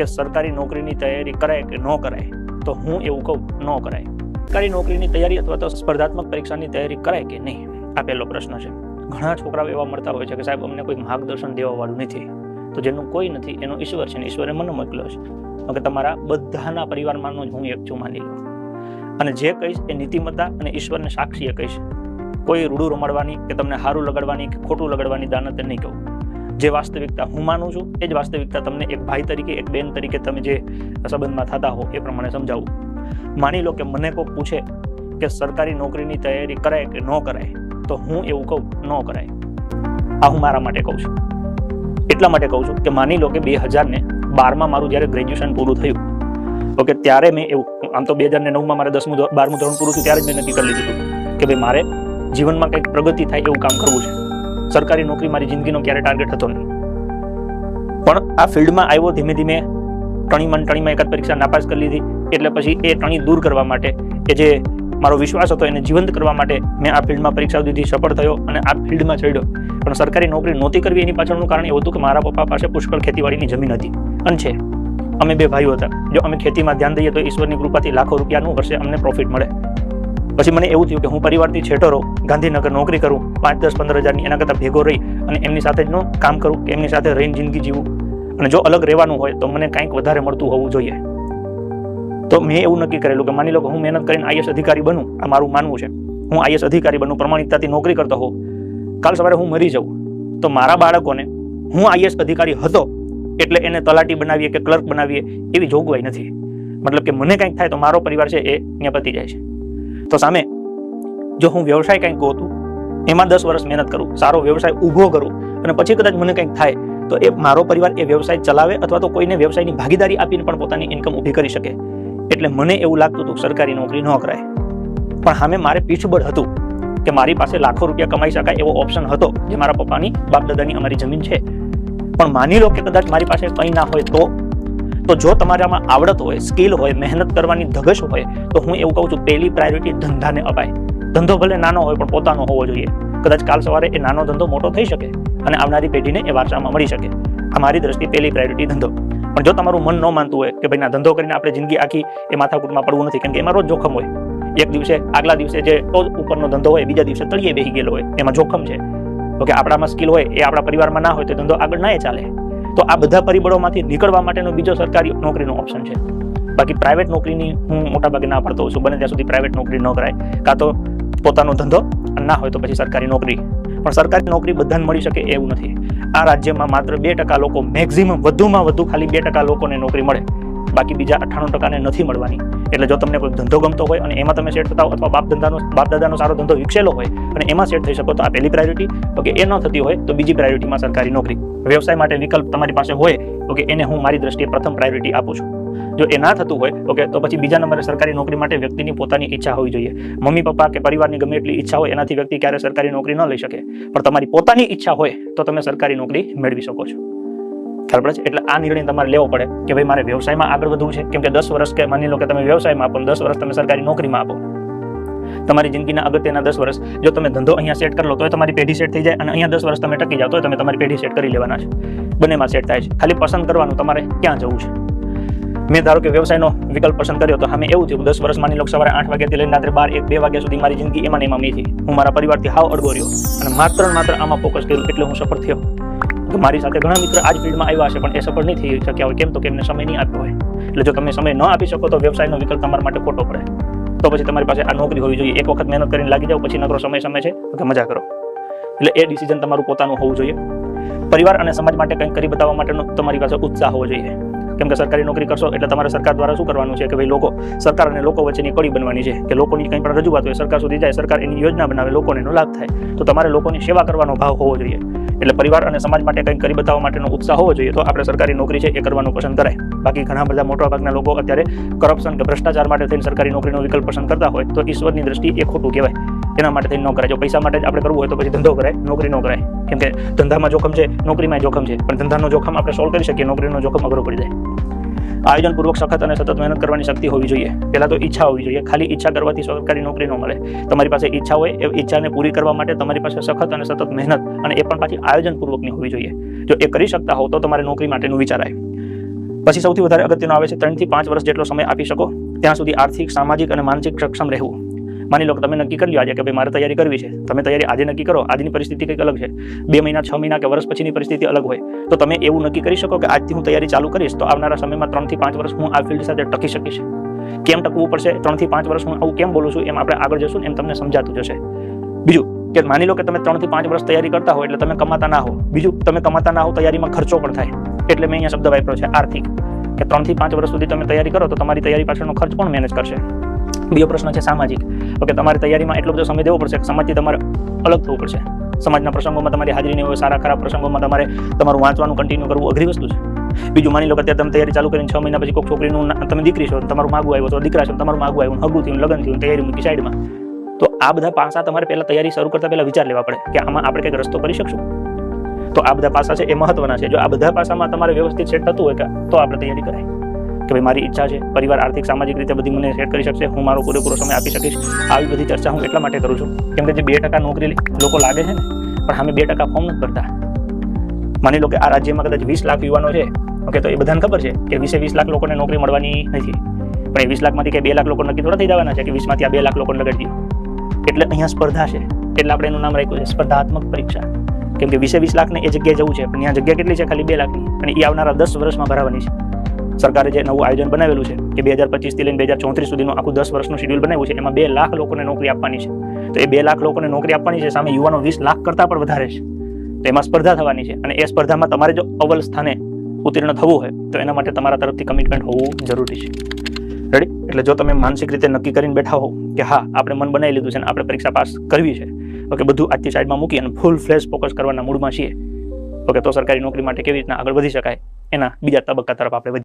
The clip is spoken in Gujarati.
કે સરકારી નોકરીની તૈયારી કરાય કે ન કરાય, તો હું એવું કહું, ન કરાય. સરકારી નોકરીની તૈયારી અથવા તો સ્પર્ધાત્મક પરીક્ષાની તૈયારી કરાય કે નહીં? આ પહેલો પ્રશ્ન છે. ઘણા છોકરાઓ એવા મળતા હોય છે કે સાહેબ, અમને કોઈ માર્ગદર્શન દેવાવાળું નથી. તો જેનું કોઈ નથી, એનો ઈશ્વર છે ને ઈશ્વરે મને મોકલ્યો છે. કે તમારા બધાના પરિવારમાંનો જ હું એક છું માની લો. અને જે કહીશ એ નીતિમત્તા અને ઈશ્વરને સાક્ષીએ કહીશ. કોઈ રૂડું રમાડવાની કે તમને સારું લગાડવાની કે ખોટું લગાડવાની દાનત નહીં કહું. જે વાસ્તવિકતા હું માનું છું, એ જ વાસ્તવિકતા તમને એક ભાઈ તરીકે, એક બેન તરીકે તમે જે સંબંધમાં થતા હો, એ પ્રમાણે સમજાવું. માની લો કે મને કોઈ પૂછે કે સરકારી નોકરીની તૈયારી કરાય કે ન કરાય, તો હું એવું કહું, ન કરાય. આ હું મારા માટે કહું છું. એટલા માટે કહું છું કે માની લો કે બે હજારને બારમાં મારું જ્યારે ગ્રેજ્યુએશન પૂરું થયું ઓકે ત્યારે મેં એવું, આમ તો બે હજાર નવમાં મારે દસમું, બારમું ધોરણ પૂરું થયું, ત્યારે જ મેં નક્કી કરી લીધું કે ભાઈ મારે જીવનમાં કંઈક પ્રગતિ થાય એવું કામ કરવું છે. સરકારી નોકરી મારી જિંદગીનો ક્યારે ટાર્ગેટ હતો નહીં. પણ આ ફિલ્ડમાં આવ્યો ધીમે ધીમે ટણીમાં ટણીમાં એકાદ પરીક્ષા નાપાસ કરી લીધી. એટલે પછી એ ટણી દૂર કરવા માટે કે જે મારો વિશ્વાસ હતો એને જીવંત કરવા માટે મેં આ ફિલ્ડમાં પરીક્ષા દીધી સફળ થયો અને આ ફિલ્ડમાં ચડ્યો. પણ સરકારી નોકરી નહોતી કરવી એની પાછળનું કારણ એવું હતું કે મારા પપ્પા પાસે પુષ્કળ ખેતીવાડીની જમીન હતી. અને છે, અમે બે ભાઈઓ હતા. જો અમે ખેતીમાં ધ્યાન દઈએ તો ઈશ્વરની કૃપાથી લાખો રૂપિયાનું વર્ષે અમને પ્રોફિટ મળે. પછી મને એવું થયું કે હું પરિવારથી છેટો રહું, ગાંધીનગર નોકરી કરું, પાંચ દસ પંદર હજારની એના કરતાં ભેગો રહી અને એમની સાથે જ કામ કરું કે એમની સાથે રહીને જિંદગી જીવું. અને જો અલગ રહેવાનું હોય તો મને કંઈક વધારે મળતું હોવું જોઈએ. તો મેં એવું નક્કી કરેલું કે માની લો કે હું મહેનત કરીને આઈએસ અધિકારી બનું, આ મારું માનવું છે. હું આઈએસ અધિકારી બનું, પ્રમાણિકતાથી નોકરી કરતો હોઉં. કાલ સવારે હું મરી જાઉં. તો મારા બાળકોને હું આઈએસ અધિકારી હતો એટલે એને તલાટી બનાવીએ કે ક્લર્ક બનાવીએ એવી જોગવાઈ નથી. મતલબ કે મને કંઈક થાય તો મારો પરિવાર છે એ ત્યાં પતી જાય છે. તો સામે, જો હું વ્યવસાય કંઈક ગોતું, એમાં દસ વર્ષ મહેનત કરું, સારો વ્યવસાય ઊભો કરું, અને પછી કદાચ મને કંઈક થાય, તો એ મારો પરિવાર એ વ્યવસાય ચલાવે અથવા તો કોઈને વ્યવસાયની ભાગીદારી આપીને પણ પોતાની ઇન્કમ ઊભી કરી શકે. એટલે મને એવું લાગતું હતું સરકારી નોકરી ન કરાય. પણ સામે મારે પીછબળ હતું કે મારી પાસે લાખો રૂપિયા કમાઈ શકાય એવો ઓપ્શન હતો જે મારા પપ્પાની બાપ દાદાની અમારી જમીન છે. પણ માની લો કે કદાચ મારી પાસે કંઈ ના હોય તો તો જો તમારામાં આવડત હોય સ્કિલ હોય, મહેનત કરવાની ધગશ હોય, તો હું એવું કહું છું પહેલી પ્રાયોરિટી ધંધાને અપાય. ધંધો ભલે નાનો હોય, પણ પોતાનો હોવો જોઈએ. કદાચ કાલ સવારે એ નાનો ધંધો મોટો થઈ શકે અને આવનારી પેઢીને એ વારસામાં મળી શકે. આ મારી દ્રષ્ટિએ પહેલી પ્રાયોરિટી ધંધો. પણ જો તમારું મન ન માનતું હોય કે ભાઈ ના, ધંધો કરીને આપણે જિંદગી આખી એ માથાકૂટમાં પડવું નથી કેમ કે એમાં રોજ જોખમ હોય. એક દિવસે, આગલા દિવસે જે ટોચ ઉપરનો ધંધો હોય, બીજા દિવસે તળિયે બેસી ગયેલો હોય, એમાં જોખમ છે. તો કે આપણામાં સ્કિલ હોય, એ આપણા પરિવારમાં ના હોય, તો ધંધો આગળ ના ચાલે. તો આ બધા પરિબળોમાંથી નીકળવા માટેનો બીજો સરકારી નોકરીનો ઓપ્શન છે. બાકી પ્રાઇવેટ નોકરીની હું મોટાભાગે ના પાડતો હોઉં છું. બને ત્યાં સુધી પ્રાઇવેટ નોકરી ન કરાય. કાં તો પોતાનો ધંધો ના હોય તો પછી સરકારી નોકરી. પણ સરકારી નોકરી બધાને મળી શકે એવું નથી. આ રાજ્યમાં માત્ર બે ટકા લોકો મેક્ઝિમમ વધુમાં વધુ ખાલી બે ટકા લોકોને નોકરી મળે. બાકી બીજા અઠ્ઠાણું ટકાને નથી મળવાની. એટલે જો તમને કોઈ ધંધો ગમતો હોય અને એમાં તમે સેટ થતા હો અથવા બાપ ધંધાનો બાપ દાદાનો સારો ધંધો વિકસેલો હોય અને એમાં સેટ થઈ શકો, તો આ પહેલી પ્રાયોરિટી તો એ ન થતી હોય તો બીજી પ્રાયોરિટીમાં સરકારી નોકરી. વ્યવસાય માટે વિકલ્પ તમારી પાસે હોય તો કે એને હું મારી દ્રષ્ટિએ પ્રથમ પ્રાયોરિટી આપું છું. જો એ ના થતું હોય ઓકે તો પછી બીજા નંબરે સરકારી નોકરી માટે વ્યક્તિની પોતાની ઈચ્છા હોવી જોઈએ. મમ્મી, પપ્પા કે પરિવારની ગમે એટલી ઈચ્છા હોય, એનાથી વ્યક્તિ ક્યારે સરકારી નોકરી ન લઈ શકે. પણ તમારી પોતાની ઈચ્છા હોય, તો તમે સરકારી નોકરી મેળવી શકો છો. ખ્યાલ પડે છે? એટલે આ નિર્ણય તમારે લેવો પડે કે ભાઈ મારે વ્યવસાયમાં આગળ વધવું છે? કેમ કે દસ વર્ષ કે માની લો કે તમે વ્યવસાયમાં આપો દસ વર્ષ તમે સરકારી નોકરીમાં આપો. તમારી જિંદગીના અગત્યના દસ વર્ષ જો તમે ધંધો અહીંયા સેટ કરી લો તો તમારી પેઢી સેટ થઈ જાય અને અહીંયા દસ વર્ષ તમે ટકી જાઓ તો તમે તમારી પેઢી સેટ કરી લેવાના છે. બંનેમાં સેટ થાય છે. ખાલી પસંદ કરવાનું તમારે ક્યાં જવું છે? મેં ધારો કે વ્યવસાયનો વિકલ્પ પસંદ કર્યો, તો સામે એવું થયું, દસ વર્ષ માની લો સવારે આઠ વાગ્યાથી લઈને રાત્રે બાર એક, બે વાગ્યા સુધી મારી જિંદગી એમાં એમાં મી થઈ. હું મારા પરિવારથી હાવ અડગો રહ્યો અને માત્ર માત્ર આમાં ફોકસ કર્યું, એટલે હું સફળ થયો. મારી સાથે ઘણા મિત્ર આ જ ફિલ્ડમાં આવ્યા છે પણ એ સફળ નહીં થઈ શક્યા હોય. કેમ તો કે એમને સમય નહીં આપ્યો હોય. એટલે જો તમે સમય ન આપી શકો તો વ્યવસાયનો વિકલ્પ તમારા માટે ખોટો પડે. તો પછી તમારી પાસે આ નોકરી હોવી જોઈએ. એક વખત મહેનત કરીને લાગી જાઓ, પછી નકરો સમય સમય છે. તો મજા કરો. એટલે એ ડિસિઝન તમારું પોતાનું હોવું જોઈએ. પરિવાર અને સમાજ માટે કંઈક કરી બતાવવા માટેનો તમારી પાસે ઉત્સાહ હોવો જોઈએ. કેમ કે સરકારી નોકરી કરશો એટલે તમારે સરકાર દ્વારા શું કરવાનું છે? કે ભાઈ લોકો, સરકાર અને લોકો વચ્ચેની કડી બનવાની છે. કે લોકોની કંઈ પણ રજૂઆત હોય, સરકાર સુધી જાય, સરકાર એની યોજના બનાવે, લોકોને એનો લાભ થાય. તો તમારે લોકોની સેવા કરવાનો ભાવ હોવો જોઈએ. એટલે પરિવાર અને સમાજ માટે કંઈક કરી બતાવવા માટેનો ઉત્સાહ હોવો જોઈએ, તો આપણે સરકારી નોકરી છે એ કરવાનું પસંદ કરાય. બાકી ઘણા બધા મોટા ભાગના લોકો અત્યારે કરપ્શન કે ભ્રષ્ટાચાર માટે થઈને સરકારી નોકરીનો વિકલ્પ પસંદ કરતા હોય, તો ઈશ્વરની દ્રષ્ટિ એ ખોટું કહેવાય. એના માટે થઈને ન કરાય. જો પૈસા માટે જ આપણે કરવું હોય તો પછી ધંધો કરાય, નોકરી ન કરાય. કેમ કે ધંધામાં જોખમ છે નોકરીમાં જોખમ છે, પણ ધંધાનો જોખમ આપણે સોલ્વ કરી શકીએ, નોકરીનો જોખમ અઘરો પડી જાય. આયોજનપૂર્વક સખત અને સતત મહેનત કરવાની શક્તિ હોવી જોઈએ. પહેલાં તો ઈચ્છા હોવી જોઈએ. ખાલી ઈચ્છા કરવાથી સરકારી નોકરી ન મળે. તમારી પાસે ઈચ્છા હોય, એ ઈચ્છાને પૂરી કરવા માટે તમારી પાસે સખત અને સતત મહેનત અને એ પણ પાછી આયોજનપૂર્વકની હોવી જોઈએ. જો એ કરી શકતા હોવ, તો તમારે નોકરી માટેનું વિચારાય પછી સૌથી વધારે અગત્યનો આવે છે ત્રણથી પાંચ વર્ષ જેટલો સમય આપી શકો. ત્યાં સુધી આર્થિક, સામાજિક અને માનસિક સક્ષમ રહેવું. માની લો કે તમે નક્કી કરી લો આજે કે ભાઈ મારે તૈયારી કરવી છે. તમે તૈયારી આજે નક્કી કરો, આજની પરિસ્થિતિ કંઈક અલગ છે. બે મહિના, છ મહિના કે વર્ષ પછીની પરિસ્થિતિ અલગ હોય, તો તમે એવું નક્કી કરી શકો કે આજથી હું તૈયારી ચાલુ કરીશ, તો આવનારા સમયમાં ત્રણથી પાંચ વર્ષ હું આ ફિલ્ડ સાથે ટકી શકીશ. કેમ ટકવું પડશે? ત્રણથી પાંચ વર્ષ હું આવું કેમ બોલું છું? એમ આપણે આગળ જશું એમ તમને સમજાતું જશે. બીજું, કે માની લો કે તમે ત્રણથી પાંચ વર્ષ તૈયારી કરતા હો, એટલે તમે કમાતા ના હો. બીજું, તમે કમાતા ના હો, તૈયારીમાં ખર્ચો પણ થાય. એટલે મેં અહીંયા શબ્દ વાપર્યો છે, આર્થિક. કે ત્રણથી પાંચ વર્ષ સુધી તમે તૈયારી કરો, તો તમારી તૈયારી પાછળનો ખર્ચ પણ મેનેજ કરશે? બીજો પ્રશ્ન છે સામાજિક. ઓકે, તમારે તૈયારીમાં એટલો બધો સમય દેવો પડશે કે સમાજથી તમારે અલગ થવું પડશે. સમાજના પ્રસંગોમાં તમારી હાજરી હોય, સારા ખરાબ પ્રસંગોમાં તમારે તમારું વાંચવાનું કન્ટિન્યુ કરવું અઘરી વસ્તુ છે. બીજું માની લો કે અત્યારે તમે તૈયારી ચાલુ કરીને છ મહિના પછી કોઈ છોકરીનું તમે દીકરી છો, તમારું માગું આવ્યું તો દીકરા છો, તમારું માગું આવ્યું, હગું થયું, લગ્ન થયું, તૈયારી મૂકી સાઈડમાં. તો આ બધા પાસા તમારે પહેલાં તૈયારી શરૂ કરતા પહેલાં વિચાર લેવા પડે કે આમાં આપણે કંઈક રસ્તો કરી શકશું. તો આ બધા પાસા છે એ મહત્વના છે. જો આ બધા પાસામાં તમારે વ્યવસ્થિત સેટ થતું હોય કે તો આપણે તૈયારી કરાય. કે ભાઈ મારી ઈચ્છા છે, પરિવાર, આર્થિક, સામાજિક રીતે બધી મને સેટ કરી શકશે, હું મારો પૂરેપૂરો સમય આપી શકીશ. આવી બધી ચર્ચા હું એટલા માટે કરું છું. કેમ કે જે બે ટકા નોકરી લોકો લાગે છે ને, પણ સામે બે ટકા ફોર્મ નથી ભરતા. માની લો કે આ રાજ્યમાં કદાચ વીસ લાખ યુવાનો છે, ઓકે, તો એ બધાને ખબર છે કે વીસે વીસ લાખ લોકોને નોકરી મળવાની નથી. પણ એ વીસ લાખમાંથી કે બે લાખ લોકો નક્કી થોડા થઈ જવાના છે કે વીસમાંથી આ બે લાખ લોકોને લગાડી દો એટલે અહીંયા સ્પર્ધા છે. એટલે આપણે એનું નામ રાખ્યું છે, સ્પર્ધાત્મક પરીક્ષા. કેમ કે વીસે વીસ લાખને એ જગ્યાએ જવું છે, પણ ત્યાં જગ્યા કેટલી છે? ખાલી બે લાખની. અને એ આવનારા દસ વર્ષમાં ભરાવાની છે. સરકારે જે નવું આયોજન બનાવેલું છે કે બે હજાર પચીસથી લઈને બે હજાર ચોત્રીસ સુધીનું આખું દસ વર્ષનું શેડ્યુલ બનાવ્યું છે, એમાં બે લાખ લોકોને નોકરી આપવાની છે. તો એ બે લાખ લોકોને નોકરી આપવાની છે, સામે યુવાનો વીસ લાખ કરતાં પણ વધારે છે. તો એમાં સ્પર્ધા થવાની છે અને એ સ્પર્ધામાં તમારે જો અવ્વલ સ્થાને ઉત્તીર્ણ થવું હોય, તો એના માટે તમારા તરફથી કમિટમેન્ટ હોવું જરૂરી છે. રેડી એટલે જો તમે માનસિક રીતે નક્કી કરીને બેઠા હો કે હા, આપણે મન બનાવી લીધું છે અને આપણે પરીક્ષા પાસ કરવી છે, ઓકે, બધું આજથી સાઈડમાં મૂકી અને ફૂલ ફ્લેશ ફોકસ કરવાના મૂડમાં છીએ, ઓકે, તો સરકારી નોકરી માટે કેવી રીતના આગળ વધી શકાય, એના બીજા તબક્કા તરફ આપણે